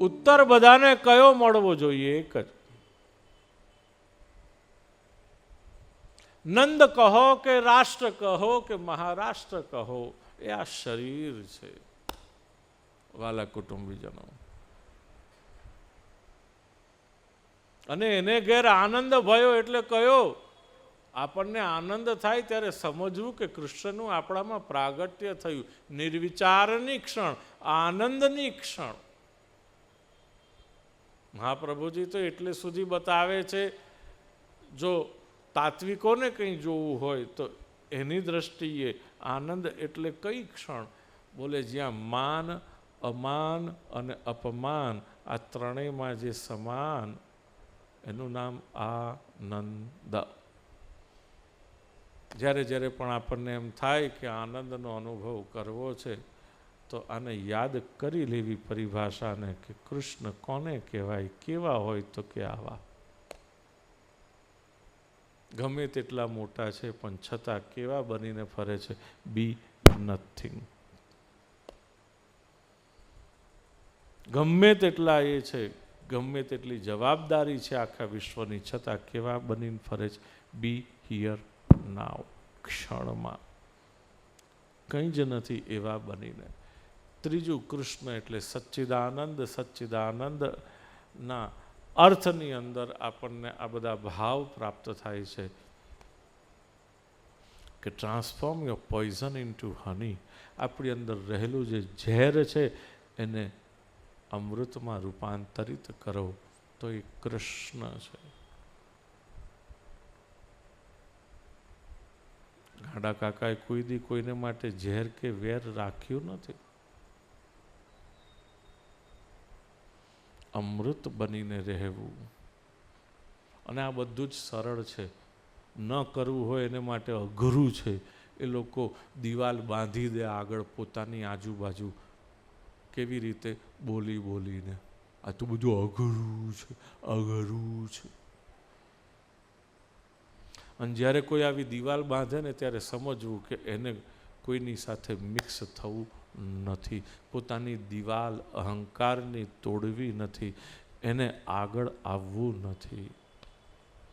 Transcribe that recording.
ઉત્તર બધાને કયો મળવો જોઈએ? એક જ. નંદ કહો કે રાષ્ટ્ર કહો કે મહારાષ્ટ્ર કહો, એ આ શરીર છે. વાલા કુટુંબીજનો. અને એને ઘેર આનંદ ભયો એટલે કયો, આપણને આનંદ થાય ત્યારે સમજવું કે કૃષ્ણનું આપણામાં પ્રાગટ્ય થયું. નિર્વિચારની ક્ષણ, આનંદની ક્ષણ. મહાપ્રભુજી તો એટલે સુધી બતાવે છે, જો તાત્વિકોને કંઈ જોવું હોય તો એની દ્રષ્ટિએ આનંદ એટલે કઈ ક્ષણ? બોલે જ્યાં માન, અમાન અને અપમાન આ ત્રણેયમાં જે સમાન, એનું નામ આનંદ. જ્યારે જ્યારે પણ આપણને એમ થાય કે આનંદનો અનુભવ કરવો છે તો આને યાદ કરી લેવી પરિભાષાને કે કૃષ્ણ કોને કહેવાય, કેવા હોય તો કે આવા. ગમે તેટલા મોટા છે, પણ છતાં કેવા બનીને ફરે છે બી નથિંગ ગમે તેટલા એ છે, ગમે તેટલી જવાબદારી છે આખા વિશ્વની, છતાં કેવા બનીને ફરે છે બી હિયર નાવ ક્ષણમાં. કંઈ જ નથી એવા બનીને. ત્રીજું કૃષ્ણ એટલે સચ્ચિદાનંદ સચ્ચિદાનંદના અર્થની અંદર આપણને આ બધા ભાવ પ્રાપ્ત થાય છે કે transform your poison into honey આપણી અંદર રહેલું જે ઝેર છે એને અમૃતમાં રૂપાંતરિત કરો. તો એ કૃષ્ણ છે. ગાડા કાકાએ કોઈ દી કોઈને માટે ઝેર કે વેર રાખ્યું નથી. અમૃત બનીને રહેવું. અને આ બધું જ સરળ છે. ન કરવું હોય એને માટે અઘરું છે. એ લોકો દિવાલ બાંધી દે આગળ પોતાની આજુબાજુ. કેવી રીતે? બોલી બોલીને. આ તો બધું અઘરું છે અઘરું છે. અને જ્યારે કોઈ આવી દિવાલ બાંધે ને ત્યારે સમજવું કે એને કોઈની સાથે મિક્સ થવું નથી. પોતાની દિવાલ અહંકારની તોડવી નથી. એને આગળ આવવું નથી.